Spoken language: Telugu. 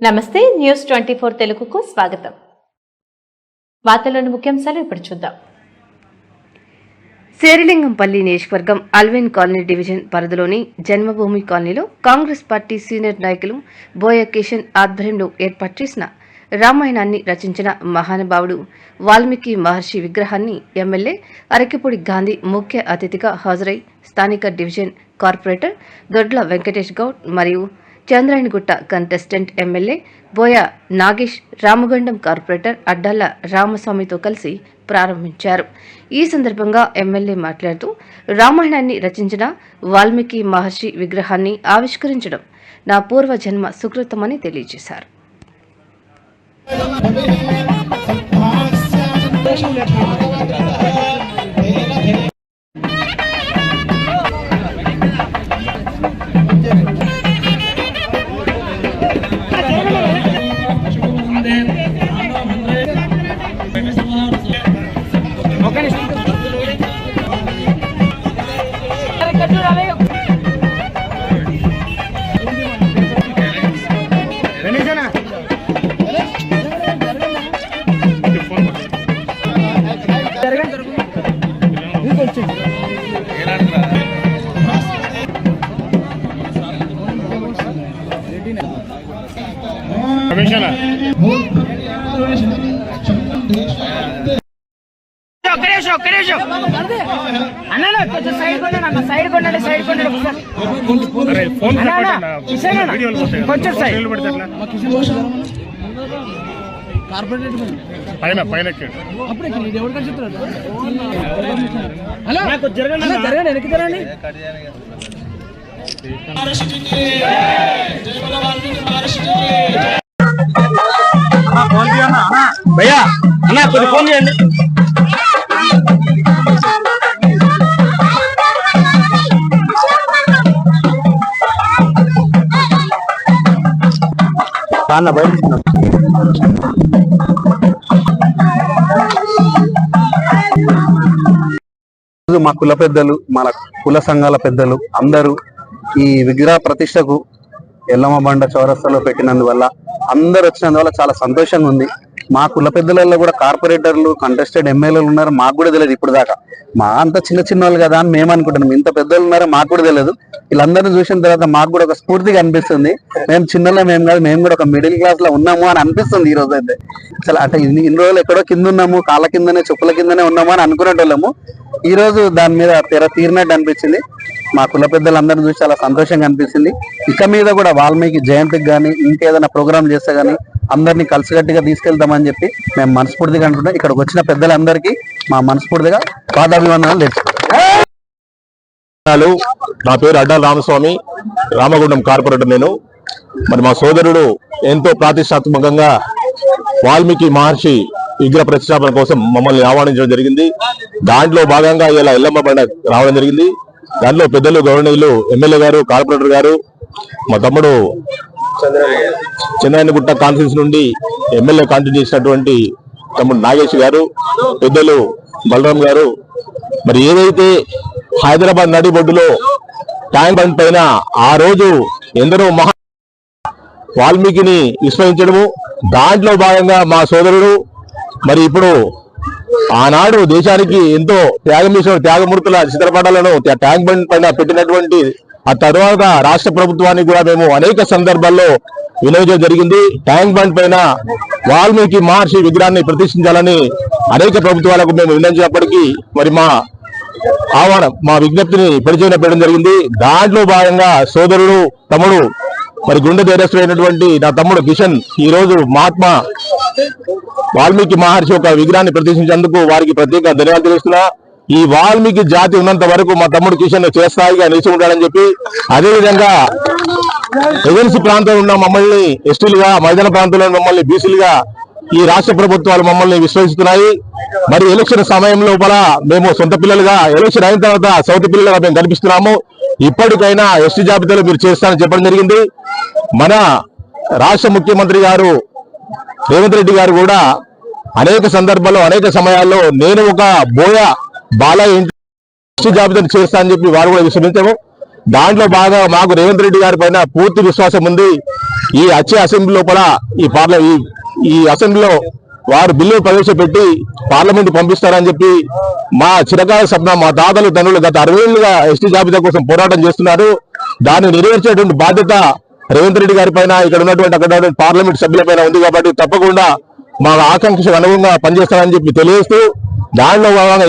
నమస్తే న్యూస్ ట్వంటీ ఫోర్ తెలుగుకు స్వాగతం. వార్తల్లోని ముఖ్యాంశాలు ఇప్పుడు చూద్దాం. శేరిలింగంపల్లి నియోజకవర్గం అల్విన్ కాలనీ డివిజన్ పరిధిలోని జన్మభూమి కాలనీలో కాంగ్రెస్ పార్టీ సీనియర్ నాయకులు బోయ కిషన్ ఆధ్వర్యంలో ఏర్పాటు చేసిన రామాయణాన్ని రచించిన మహానుభావుడు వాల్మీకి మహర్షి విగ్రహాన్ని ఎమ్మెల్యే అరకిపూడి గాంధీ ముఖ్య అతిథిగా హాజరై స్థానిక డివిజన్ కార్పొరేటర్ దొడ్ల వెంకటేష్ గౌడ్ మరియు Chandrayangutta contestant MLA Boya Nagesh Ramagundam corporator Addala రామస్వామితో కలిసి ప్రారంభించారు. ఈ సందర్భంగా ఎమ్మెల్యే మాట్లాడుతూ రామాయణాన్ని రచించిన వాల్మీకి మహర్షి విగ్రహాన్ని ఆవిష్కరించడం నా పూర్వజన్మ సుకృతమని తెలియజేశారు. కమిషనా ఒక్క నిమిషం ఒక్క నిమిషం అన్న. కొంచెం సైడ్ అన్న అన్నా, అన్నా, అన్నా. పైన పైన ఎక్కాడు. నాకు జరగండి జరగండి వెనక్కి జరగండి. భయ్యా అన్న కొద్ది ఫోన్ చేయండి. రోజు మా కుల పెద్దలు మన కుల సంఘాల పెద్దలు అందరూ ఈ విగ్రహ ప్రతిష్టకు ఎల్లమ్మ బండ చౌరస్తాలో పెట్టినందువల్ల అందరు వచ్చినందువల్ల చాలా సంతోషంగా ఉంది. మా కుల పెద్దలలో కూడా కార్పొరేటర్లు కంటెస్టెడ్ ఎమ్మెల్యేలు ఉన్నారు మాకు కూడా తెలియదు ఇప్పుడు దాకా మా అంత చిన్న చిన్న వాళ్ళు కదా అని మేము అనుకుంటున్నాం. ఇంత పెద్దలు ఉన్నారో మాకు కూడా తెలియదు. వీళ్ళందరినీ చూసిన తర్వాత మాకు కూడా ఒక స్ఫూర్తిగా అనిపిస్తుంది. మేము చిన్నలో మేము కాదు మేము కూడా ఒక మిడిల్ క్లాస్లో ఉన్నాము అని అనిపిస్తుంది ఈ రోజు అయితే. చాలా అంటే ఇన్ని రోజులు ఎక్కడో కింద ఉన్నాము కాళ్ళ కిందనే చెప్పుల కిందనే ఉన్నాము అని అనుకునేటోళ్ళము. ఈ రోజు దాని మీద తెర తీరినట్టు అనిపించింది. మా కుల పెద్దలందరిని చూసి చాలా సంతోషంగా అనిపించింది ఇక మీద కూడా వాల్మీకి జయంతికి కానీ ఇంకేదైనా ప్రోగ్రామ్ చేస్తే కానీ అందరినీ కలిసికట్టుగా తీసుకెళ్తామని చెప్పి మేము మనస్ఫూర్తిగా అంటున్నాం. ఇక్కడికి వచ్చిన పెద్దలందరికీ మా మనస్ఫూర్తిగా పాదాభివందనాలు తెలుసుకుంటాం నా పేరు అడ్డా రామస్వామి రామగుండం కార్పొరేటర్ నేను. మరి మా సోదరుడు ఎంతో ప్రతిష్టాత్మకంగా వాల్మీకి మహర్షి విగ్రహ ప్రతిష్టాపన కోసం మమ్మల్ని ఆహ్వానించడం జరిగింది. దాంట్లో భాగంగా ఇలా ఎల్లమ్మ బండ రావడం జరిగింది. దాంట్లో పెద్దలు గవర్నర్లు ఎమ్మెల్యే గారు కార్పొరేటర్ గారు మా తమ్ముడు చంద్రాయనగుట్ట కాన్ఫరెన్స్ నుండి ఎమ్మెల్యే కాంటిన్యూ చేసినటువంటి తమ్ముడు నాగేష్ గారు పెద్దలు బలరాం గారు. మరి ఏదైతే హైదరాబాద్ నడిబొడ్డులో ట్యాంక్ బండ్ పైన ఆ రోజు ఎందరో మహా వాల్మీకిని విస్మరించడము దాంట్లో భాగంగా మా సోదరుడు మరి ఇప్పుడు ఆనాడు దేశానికి ఎంతో త్యాగం చేసిన త్యాగమూర్తుల చిత్రపటాలను ట్యాంక్ బండ్ పైన పెట్టినటువంటి ఆ తర్వాత రాష్ట్ర ప్రభుత్వానికి కూడా మేము అనేక సందర్భాల్లో వినియోగం జరిగింది. ట్యాంక్ బండ్ పైన వాల్మీకి మహర్షి విగ్రహాన్ని ప్రతిష్ఠించాలని అనేక ప్రభుత్వాలకు మేము వినియోగించినప్పటికీ మరి మా ఆహ్వానం మా విజ్ఞప్తిని పరిచయం పెట్టడం జరిగింది. దాంట్లో భాగంగా సోదరుడు తమ్ముడు మరి గుండె ధైర్యస్తుడైనటువంటి నా తమ్ముడు కిషన్ ఈ రోజు మహాత్మా వాల్మీకి మహర్షి ఒక విగ్రహాన్ని ప్రదర్శించేందుకు వారికి ప్రత్యేక ధన్యవాదాలు తెలుస్తున్నా. ఈ వాల్మీకి జాతి ఉన్నంత వరకు మా తమ్ముడు కిషన్ చేస్తాయిగా నిలిచి ఉంటాడని చెప్పి అదేవిధంగా ఏజెన్సీ ప్రాంతంలో ఉన్న మమ్మల్ని ఎస్టీలుగా మైదాన ప్రాంతంలో మమ్మల్ని బీసీలుగా ఈ రాష్ట్ర ప్రభుత్వాలు మమ్మల్ని విశ్వసిస్తున్నాయి. మరి ఎలక్షన్ సమయం లోపల మేము సొంత పిల్లలుగా ఎలక్షన్ అయిన తర్వాత సౌతి పిల్లలుగా మేము కనిపిస్తున్నాము. ఇప్పటికైనా ఎస్టీ జాబితాలో మీరు చేస్తారని చెప్పడం జరిగింది. మన రాష్ట్ర ముఖ్యమంత్రి గారు రేవంత్ రెడ్డి గారు కూడా అనేక సందర్భాల్లో అనేక సమయాల్లో నేను ఒక బోయ బాలయ్య ఇంటి జాబితాను చేస్తా అని చెప్పి వారు కూడా విశ్రమించాము. దాంట్లో బాగా మాకు రేవంత్ రెడ్డి గారి పైన పూర్తి విశ్వాసం ఉంది. ఈ వచ్చే అసెంబ్లీ లోపల ఈ పార్ల ఈ- అసెంబ్లీలో వారు బిల్లు ప్రవేశపెట్టి పార్లమెంట్ పంపిస్తారని చెప్పి మా చిరకాల సభ మా దాతలు తండ్రులు గత అరవై ఏళ్ళుగా ఎస్టీ జాబితా కోసం పోరాటం చేస్తున్నారు. దాన్ని నెరవేర్చేటువంటి బాధ్యత రేవంత్ రెడ్డి గారి పైన ఇక్కడ ఉన్నటువంటి అక్కడ పార్లమెంట్ సభ్యుల పైన ఉంది కాబట్టి తప్పకుండా మా ఆకాంక్షకు అనుగుణంగా పనిచేస్తారని చెప్పి తెలియజేస్తూ దానిలో భాగంగా